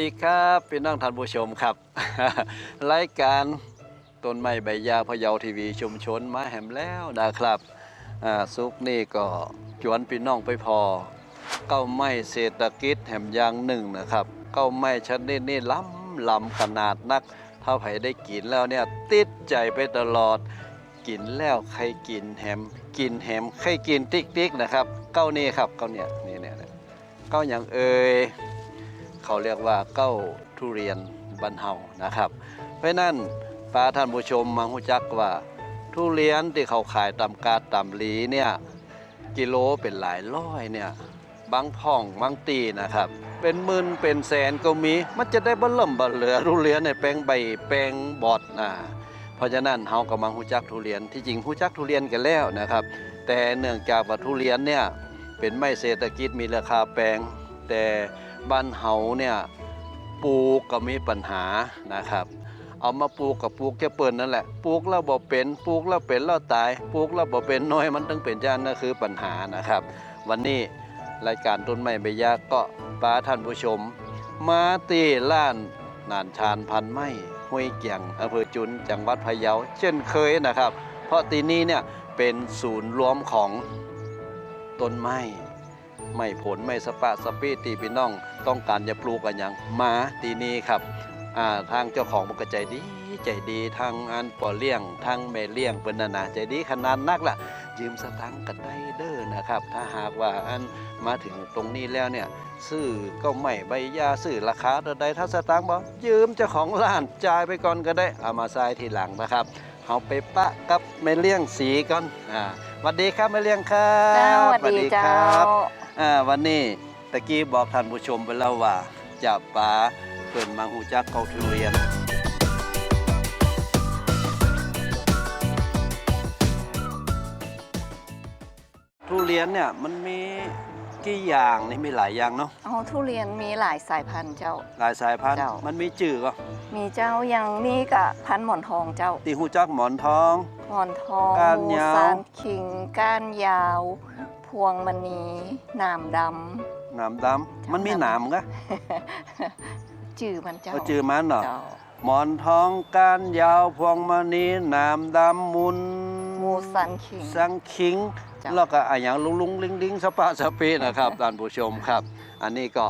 ดีครับพี่น้องท่านผู้ชมครับ รายการต้นไม้ใบยาพะเยาทีวีชุมชนมาแหมแล้วนะครับซุกนี่ก็จวนพี่น้องไปพอ เก้าไม้เศรษฐกิจแหมยางหนึ่งนะครับ เก้าไม้ชนิดนี้ล้ำล้ำขนาดนัก ถ้าไผได้กินแล้วเนี่ยติดใจไปตลอดกินแล้วใครกินแฮมกินแฮมใครกินติ๊กติ๊กนะครับ เก้านี่ครับเก้าเนี่ยนี่เนี่ยเนี่ยเก้าอย่างเอ่ย เขาเรียกว่าเก้าทุเรียนบรรเทานะครับ เพราะนั้นป้าท่านผู้ชมมาหูจักว่า ทุเรียนที่เขาขายตำกาดตำหลีเนี่ยกิโลเป็นหลายร้อยเนี่ยบางพ่องบางตีนะครับ เป็นหมื่นเป็นแสนก็มี มันจะได้บ่เริ่มบ่เหลือทุเรียนในแปลงใบแปลงบอดนะเพราะฉะนั้นเฮาก็มาหูจักทุเรียนที่จริงหูจักทุเรียนกันแล้วนะครับ แต่เนื่องจากว่าทุเรียนเนี่ยเป็นไม้เศรษฐกิจมีราคาแพงแต่ บ้านเฮาเนี่ยปลูกก็มีปัญหานะครับ เอามาปลูกกับปลูกแค่เปิ่นนั่นแหละปลูกแล้วบ่เป็นปลูกแล้วเป็นแล้วตายปลูกแล้วบ่เป็นน้อยมันต้องเป็นจานนั่นคือปัญหานะครับ วันนี้รายการต้นไม้ใบยาก็ปาท่านผู้ชม มาตีล้านนานชานพันไม้ห้วยเกียงอำเภอจุนจังหวัดพะเยาเช่นเคยนะครับ เพราะตีนี้เนี่ยเป็นศูนย์รวมของต้นไม้ ไม่ผลไม่สปะสปีตีพี่น้อง ต้องการจะปลูกกันอย่างมาตีนี้ครับอ่าทางเจ้าของมันก็ใจดีใจดีทางอันปอเลี้ยงทางแม่เลี้ยงเป็นนานาใจดีขนาดนักล่ะ ยืมสตังค์กันได้เด้อนะครับ ถ้าหากว่าอันมาถึงตรงนี้แล้วเนี่ยซื้อก็ไม่ใบยาซื้อราคาเท่าใดถ้าสตังค์บอกยืมเจ้าของร้านจ่ายไปก่อนก็ได้เอามาใส่ทีหลังนะครับเอาไปปะกับแม่เลี้ยงสีก่อนอ่าสวัสดีครับแม่เลี้ยงครับเจ้าสวัสดีเจ้า อ่าวันนี้ตะกี้บอกท่านผู้ชมไปแล้วว่าจะป๋าเปิ่นมาหูจักเกาทุเรียน ทุเรียนเนี่ยมันมีกี่อย่างนี่มีหลายอย่างเนาะอ๋อทุเรียนมีหลายสายพันธุ์เจ้า หลายสายพันธุ์เจ้ามั มันมีจื่อก็มีเจ้ายังมีกะพันธุ์หมอนทองเจ้า ตีหูจักหมอนทอง หมอนทองก้านยาวมูซานคิงก้านยาว พวงมณีหนามดหนามดำมันมีหนามกะำจื่อมันเจ้าก็จื่อมันเนาะเจ้าหมอนทองก้านยาวพวงมณีหนามดำมุนมูซานคิง สังคิงจ้ะแล้วก็อะอย่างลุงลุงลิงลิงสปะสปีนะครับ ท่านผู้ชมครับ อันนี้ก็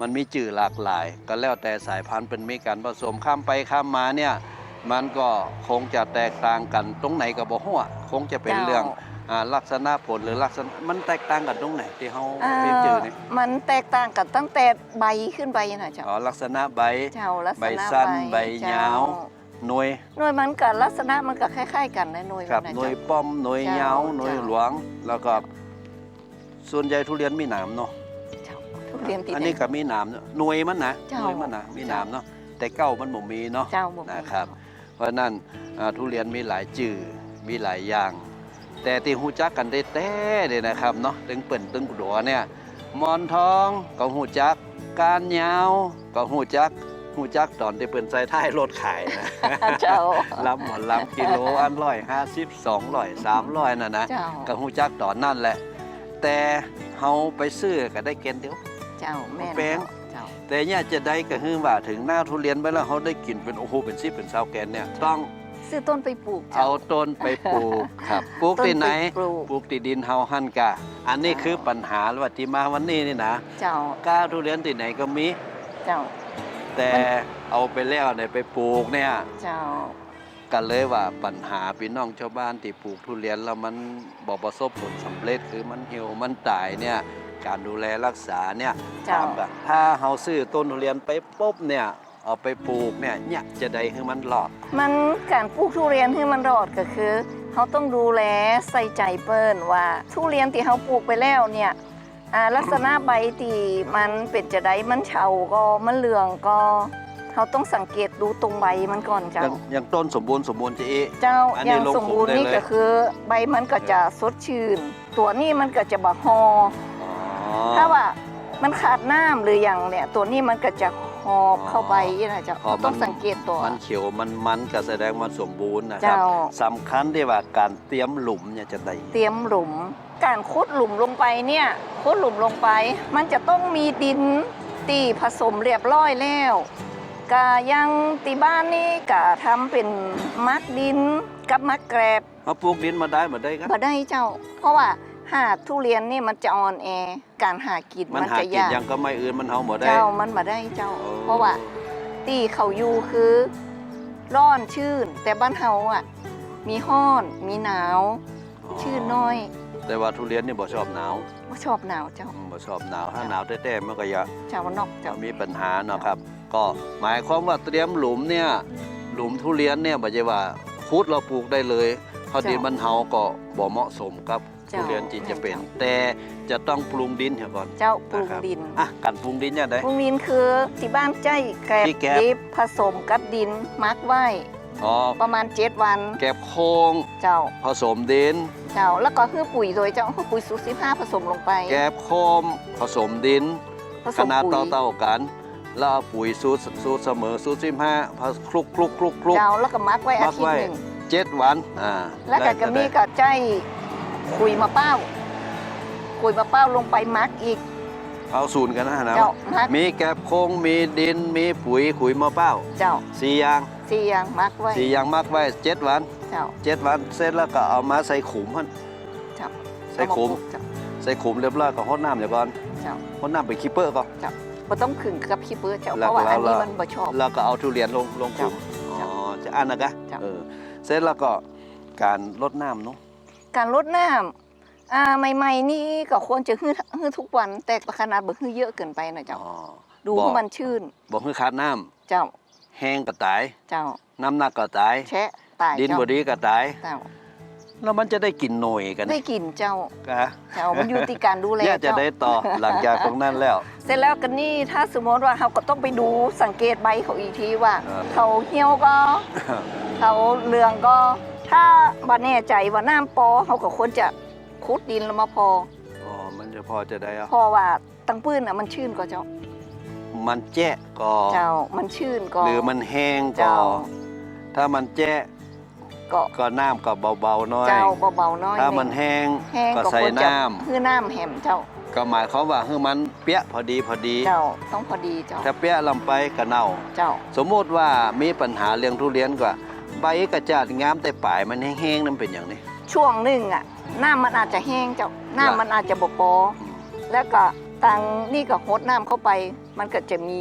มันมีจื่อหลากหลาย ก็แล้วแต่สายพันธุ์เป็นมีการผสมข้ามไปข้ามมาเนี่ย มันก็คงจะแตกต่างกันตรงไหนกับบ่ฮู้อะคงจะเป็นเรื่องอ่า ลักษณะผลหรือลักษณะมันแตกต่างกันตรงไหนที่เฮาเอ่อเป็นจื่อนี่มันแตกต่างกันตั้งแต่ใบขึ้นใบนะเจ้าอ๋อลักษณะใบเจ้าลักษณะใบสั้นใบเจ้ยาวหน่วยหน่วยมันกับลักษณะมันก็คล้ายๆ กันนะหน่วยกับมันนะหน่วยเจ้าป้อมหน่วยเจ้ายาวหน่วยเจ้าหลวงแล้วก็ส่วนใหญ่ทุเรียนมีหนามเนาะเจ้าทุเรียนติดอันนี้ก็มีหนามเนอะหน่วยมันนะเจ้าหน่วยมันนะมีหนามเนาะแต่เก้ามันบ่มีเนาะเจ้าบ่มีนะครับ เพราะฉะนั้นอ่าทุเรียนมีหลายจื่อมีหลายอย่าง แต่ที่หูจักกันได้แต่เนี่ยนะครับเนาะตึงเปิ่นตึงดัวเนี่ยหมอนทองก็หูจัก การยาวก็หูจักหูจักตอนที่เปิ่นใส่ท้ายรถขายนะเจ้าลำหมอนลำกิโลอันร้อยห้าสิบสองร้อยสามร้อยน่ะนะเจ้าก็หูจักตอนนั่นแหละ แต่เฮาไปซื้อก็ได้เกณฑ์เดียวเจ้าแม่นแป้งเจ้าแต่เนี่ยจะได้ก็คือว่าถึงหน้าทุเรียนไปแล้วเขาได้กินเป็นโอ้โหเป็นซิเป็นซาวแกนเนี่ยต้อง ซื้อต้นไปปลูกจ้เอาต้นไปปลูกครับ ปลูกต้นที่ไหนปลูก ปลูกที่ดินเฮาหั่นกะ อันนี้คือปัญหาว่าที่มาวันนี้นี่นะเจ้ากล้าทุเรียนที่ไหนก็มี เจ้าแต่เอาไปแล้วเนี่ยไปปลูกเนี่ยเจ้ากันเลยว่าปัญหาพี่น้องชาวบ้านที่ปลูกทุเรียนแล้วมันบ่ประสบผลสำเร็จคือมันเหี่ยวมันตายเนี่ยการดูแลรักษาเนี่ยเจ้าถามว่าถ้าเฮาซื้อต้นทุเรียนไปปุ๊บเนี่ย เอาไปปลูกเนี่ยเนี่ยจะได้ให้มันหลอด มันการปลูกทุเรียนให้มันรอดก็คือเขาต้องดูแลใส่ใจเปิ้นว่า ทุเรียนที่เขาปลูกไปแล้วเนี่ยอ่าลักษณะใบที่มันเป็นจะได้มันเฉาก็มันเหลืองก็เขาต้องสังเกตดูตรงใบมันก่อนอเจ้าย่างอย่างต้นสมบูรณ์สมบูรณ์จะเอะเจ้าอันนี้อย่างลงสมบูรณ์ปลูกได้นี่เลยก็คือ ใบมันก็จะสดชื่น ตัวนี้มันก็จะบะฮออ๋อถ้าว่ามันขาดน้ำหรืออย่างเนี่ยตัวนี้มันก็จะห อบเข้าไปนะเจ้าพอต้องสังเกตตัว มันเขียวมันมันก็แสดงมันสมบูรณ์นะครับเจ้า สำคัญที่ว่าการเตรียมหลุมเนี่ยจะได้เตรียมหลุม การขุดหลุมลงไปเนี่ยขุดหลุมลงไป มันจะต้องมีดินตีผสมเรียบร้อยแล้วก็ยังตีบ้านนี่ก็ทำเป็นมักดินกับมักแกรบ เอาปลูกดินมาได้มาได้ครับ บ่ได้เจ้า เพราะว่า หากทุเรียนนี่มันจะอ่อนแอการหากินมันมันหาจะกินยากยังก็ไม่อื่นมันเฮาบ่ได้ เจ้ามันบ่ได้เจ้า โอ้ เพราะว่าตีเขาอยู่คือร้อนชื่น แต่บ้านเฮาอะ มีห้อน มีหนาว ชื่นน้อยแต่ว่าทุเรียนนี่บ่ชอบหนาวบ่ชอบหนาวเจ้าอืมบ่ชอบหนาวถ้าหนาวแต้ๆมันก็จะเจ้านอกเจ้า มีปัญหาเนาะครับ ก็หมายความว่าเตรียมหลุมเนี่ยหลุมทุเรียนเนี่ยบ่ใช่ว่าคุดเราปลูกได้เลยเพราะดินมันเฮาก็บ่เหมาะสมกับ ทุเรียนที่จะเป็น แต่จะต้องปรุงดินเสียก่อนเจ้าปรุงนะครับดินอะการปรุงดินเนี่ยได้ ปรุงดินคือที่บ้านใจแกรบที่แกรบดิบผสมกับดินมักไว้อ๋อประมาณ7วันแก็บโค้งเจ้าผสมดิน เจ้าแล้วก็คือปุ๋ยโดยเจ้าคือปุ๋ยสูตร15ผสมลงไป แก็บโคมผสมดินผสขมนาดปุ๋ยเท่าๆกัน แล้วเอาปุ๋ยสูตรสูตรเสมอสูตรสิบห้าคลุกคลุกคลุกคลุก เจ้าแล้วก็มักไว้อามักทิตไว้ ย์หนึ่งเจ็ดวันอ่าแล้วก็ได้จะมีได้ก็ใจ ขุยมะเป้าขุยมะเป้าลงไปมักอีก เอาศูนย์กันนะนะเจ้ามักมีแก็บโค้งมีดินมีปุ๋ยขุยมะเป้าเจ้าสี่อย่างสี่อย่างมักไว้สี่อย่างมักไว้เจ็ดวันเจ้าเจ็ดวันเสร็จแล้วก็เอามาใส่ขุมพันเจ้าใส่ขุมเอาาปลูกเจ้าใส่ขุมเรียบร้อยก็ฮดน้ำเดี๋ยวก่อนเจ้าฮดน้ำไปคีเปอร์ก่อนบ่ต้องขึงกับขี้เปื้อเจ้าแล้เพวราะว่าอันนี้แล้วมันบ่ชอบแล้วก็เอาทุเรียนลงลงขุมเจ้าอ๋อจะอันนะกะเจ้าเออเสร็จแล้วก็การลดน้ำเนาะ การรดน้ำอ่าใหม่ๆนี่ก็ควรจะฮื้อฮื้อทุกวันแต่ขนาดบ่ฮื้อเยอะเกินไปนะเจ้า อ๋อดูบ่ให้มันชื่น บอกให้ขาดน้เจ้าำแห้งก็ตาย เจ้าน้ำหนักก็ตาย แชะตายดินเจ้าบดีก็ตาย เจ้าแล้วมันจะได้กินหน่อยกันได้กินเจ้า กะเจ้ามันอยู่ที่การดูแลเนี่ยจะเจ้า ได้ต่อหลังจากตรงนั้นแล้ว เสร็จแล้วกันนี่ถ้าสมมติว่าเราก็ต้องไปดูสังเกตใบเขาอีกทีว่าเออ เขาเหี่ยวก็ เขาเหลืองก็ ถ้าบ่แน่ใจว่าน้ำปอเขาก็ควรจะคุดดินแล้วมาพอ อ๋อ มันจะพอจะได้อะเพอว่าตังปื้นอะมันชื่นก็เจ้า มันแจ๊ะก็เจ้ามันชื่นก็หรือมันแห้งก็เจ้า ถ้ามันแจ๊ะก็ก็น้ำก็เบาๆหน้อย เจ้าเบาๆน้อยถ้าหงมันแห้งแห้งก็ก็ใส่ควรจะน้คือน้ำแหมเจ้าำก็หมายความว่าให้มันเปียะพอดีพอดี เจ้าต้องพอดีเจ้าถ้าเปียะลำไปก็เน่า เจ้า สมมติว่ามีปัญหาเรื่องทุเรียนกว่า ใบกระจาดงามแต่ปลายมันแห้งๆนั่นเป็นอย่างนี้ ช่วงหนึ่งอะน้ำมันอาจจะแห้งเจ้าน้ำล่ะมันอาจจะบ่ปออืมแล้วก็ตังนี่ก็หดน้ำเข้าไป มันก็จะมี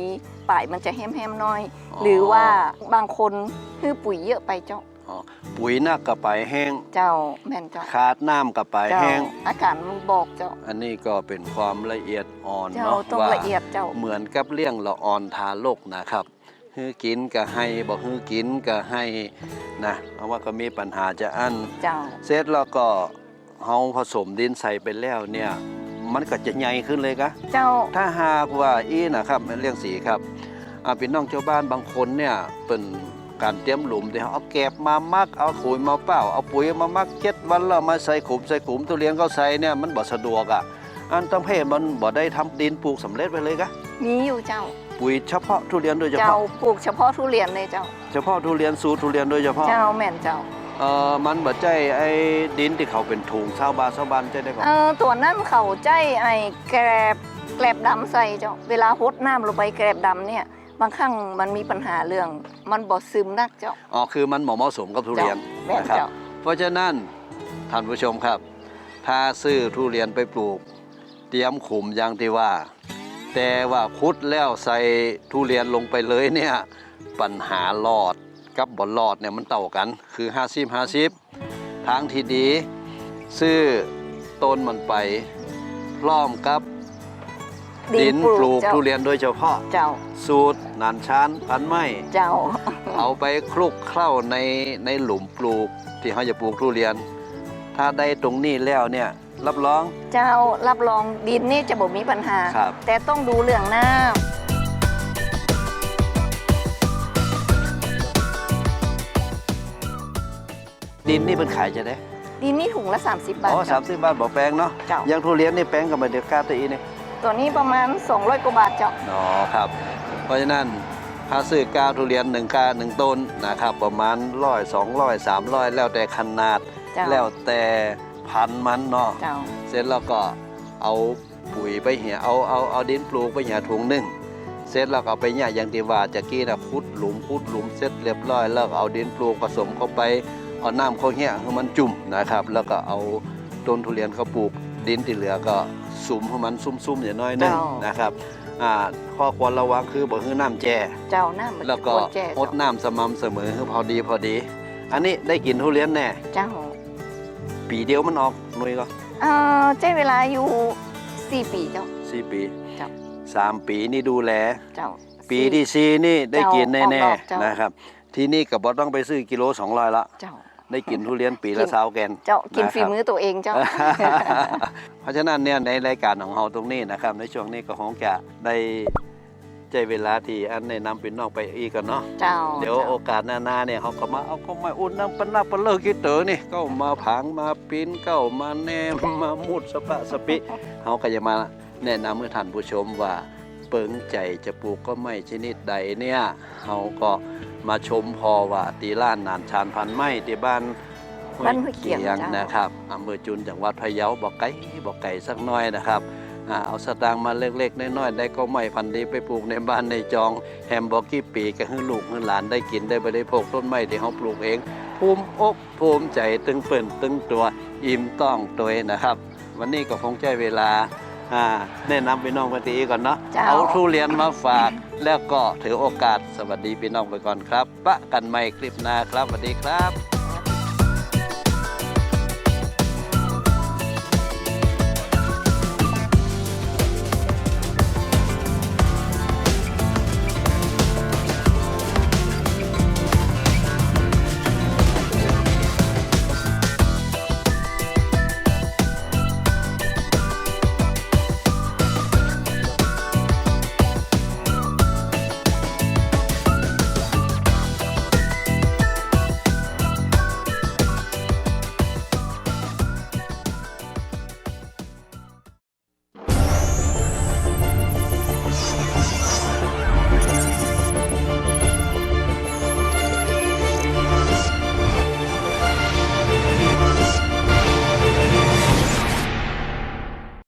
ป่ายมันจะแห้มๆน้อย หรือว่าบางคนคือปุ๋ยเยอะไปเจ้าอ๋อปุ๋ยหนักกับไปแห้ง เจ้าแม่นเจ้าขาดน้ำกับไปเจ้าแห้ง อากาศมันบอกเจ้า อันนี้ก็เป็นความละเอียดอ่อนเจ้าเนาะต้องว่าละเอียดเจ้าเหมือนกับเลี้ยงละอ่อนทารกนะครับ ฮื้อกินก็ให้บ่ฮื้อกินก็ให้นะเพราะว่าก็มีปัญหาจะอันเจ้า เสร็จแล้วก็เฮาผสมดินใส่ไปแล้วเนี่ย มันก็จะใหญ่ขึ้นเลยกะเจ้า ถ้าหากว่าอีนะครับเรื่องสีครับอ่าพี่น้องชาวบ้านบางคนเนี่ยเป็นการเตรียมหลุมที่เขาเอาแกบมามักเอาขุยมาเป้าเอาปุ๋ยมามักเจ็ดวันแล้วมาใส่ขุมใส่ขุมทุเรียนเขาใส่เนี่ยมันบ่สะดวกอะอันต้องเพมันบ่ได้ทำดินปลูกสำเร็จไปเลยกะมีอยู่เจ้า ปุ๋ยเฉพาะทุเรียนโดยเฉเจ้าพาะ ปลูกเฉพาะทุเรียนเลยเจ้า เฉพาะทุเรียนสูตรทุเรียนโดยเฉพาะ เจ้าแม่นเจ้า เอ่อ มันบ่ใจไอ้ดินที่เขาเป็นถุงชาวบ้านชาวบ้านใจได้ก่อนเออตัวนั้นเขาใจไอ้แกรบแกรบดำใส่เจ้า เวลาหดน้ำลงไปแกรบดำเนี่ย บางครั้งมันมีปัญหาเรื่อง มันบ่ซึมนักเจ้าอ๋อ คือมันเหมาะเหมาะสมกับทุเรียนแม่นนะครับ เจ้า เพราะฉะนั้นท่านผู้ชมครับ ถ้าซื้อทุเรียนไปปลูก เตรียมขุมอย่างที่ว่า แต่ว่าคุดแล้วใส่ทุเรียนลงไปเลยเนี่ยปัญหาหลอดกับบอลลอดเนี่ยมันเต่ากันคือ 50 50 ทางที่ดี ซื้อต้นมันไปพร้อมกับดินปลูกเจ้าทุเรียนโดยเฉพาะเจ้าสูตรนันชานพันไม้เจ้า เอาไปคลุกเคล้าในในหลุมปลูกที่เขาจะปลูกทุเรียน ถ้าได้ตรงนี้แล้วเนี่ย รับรอง เจ้ารับรองดินนี่จะบ่มีปัญหา ครับ แต่ต้องดูเรื่องน้ดินนี่เป็นขายจะได้ำดินนี่ถุงละ 30 บาทอ๋อสาเจ้า มสิบบาทบ่แพงเนาะเจ้าอยังทุเรียนนี่แพงกับมาเดียวกาตีนี่ตัวนี้ประมาณ 200 กว่าบาทเจ้าอ๋อครับ เพราะฉะนั้นถ้าซื้อกาทุเรียนหนึ่งกาหนึ่งต้นนะครับ ประมาณร้อยสองร้อยสามร้อยแล้วแต่ขนาด เจ้า แล้วแต่ พันธุ์มันเนาะเจ้าเสร็จแล้วก็เอาปุ๋ยไปเหี่ยเอาเอาเอาดินปลูกไปเหี่ยถุงหนึ่งเสร็จแล้วก็เอาไปเนี่ยอย่างที่ว่าจะกี้นะขุดหลุมขุดหลุมเสร็จเรียบร้อย แล้วก็เอาดินปลูกผสมเข้าไปเอาน้ำเข้าเหี้ยให้มันจุ่มนะครับ แล้วก็เอาต้นทุเรียนเขาปลูกดินที่เหลือก็สุมให้มันซุ่มๆอย่างน้อยหนึงเจ้านนะครับอ่าข้อควรระวังคือบ่ให้น้ำแจ่เจ้าหน้ามันแล้วก็ควรแจ้อดน้ำสม่ำเสมอให้พอดีพอดี อันนี้ได้กินทุเรียนแน่เจ้า ปีเดียวมันออกหน่วยก็เอ่อใช้เวลาอยู่สี่ปีเจ้า สี่ปีเจ้าสามปีนี่ดูแล เจ้า ปีที่สี่นี่ได้กินเจ้าแน่ออกดอกเจ้า ๆนะครับ ที่นี่กับบอต้องไปซื้อกิโลสองร้อยละ เจ้า ได้กินทุเรียนปีละกิน สาวแกนเจ้ากินนะครับฝีมือตัวเองเจ้า เพราะฉะนั้นเนี่ยในรายการของเราตรงนี้นะครับ ในช่วงนี้ก็คงจะได้ ใจเวลาที่อันแนะนำเป็นนอกไปอีกกันเนาะ เจ้าเดี๋ยวโอกาสหน้าๆเนี่ยเขาก็มาเอาก็มาอุ่นน้ำปนนับปนเลิกกิเตอนี่ก็มาผางมาปิ้นก็มาแนมมามุดสปะสปิเขาก็จะมาแนะนำให้ท่านผู้ชมว่าเปิงใจจะปลูกก็ไม่ชนิดใดเนี่ยเขาก็มาชมพอว่าตีล้านนานชานพันไม้ที่บ้านห้วยบ้านห้วยเกียงเจ้านนะครับอำเภอจุนจังหวัดพะเยาบอกไก่บอกไก่สักหน้อยนะครับอ่า เอาสตางค์มาเล็กๆน้อยๆได้ก็ไม่พันธุ์ดีไปปลูกในบ้านในจอง แฮมบอกกี่ปีก็ให้ลูกให้หลานได้กินได้บริโภคต้นไม้ที่เขาปลูกเอง ภูมิอกภูมิใจตึงเปิ่นตึงตัวอิ่มต้องตัวนะครับ วันนี้ก็คงใช้เวลาอ่าแนะนำพี่น้องปฏิก่อนเนาะเจ้าเอาทุเรียนมาฝากแล้วก็ถือโอกาสสวัสดีพี่น้องไปก่อนครับปะกันใหม่คลิปหน้าครับสวัสดีครับ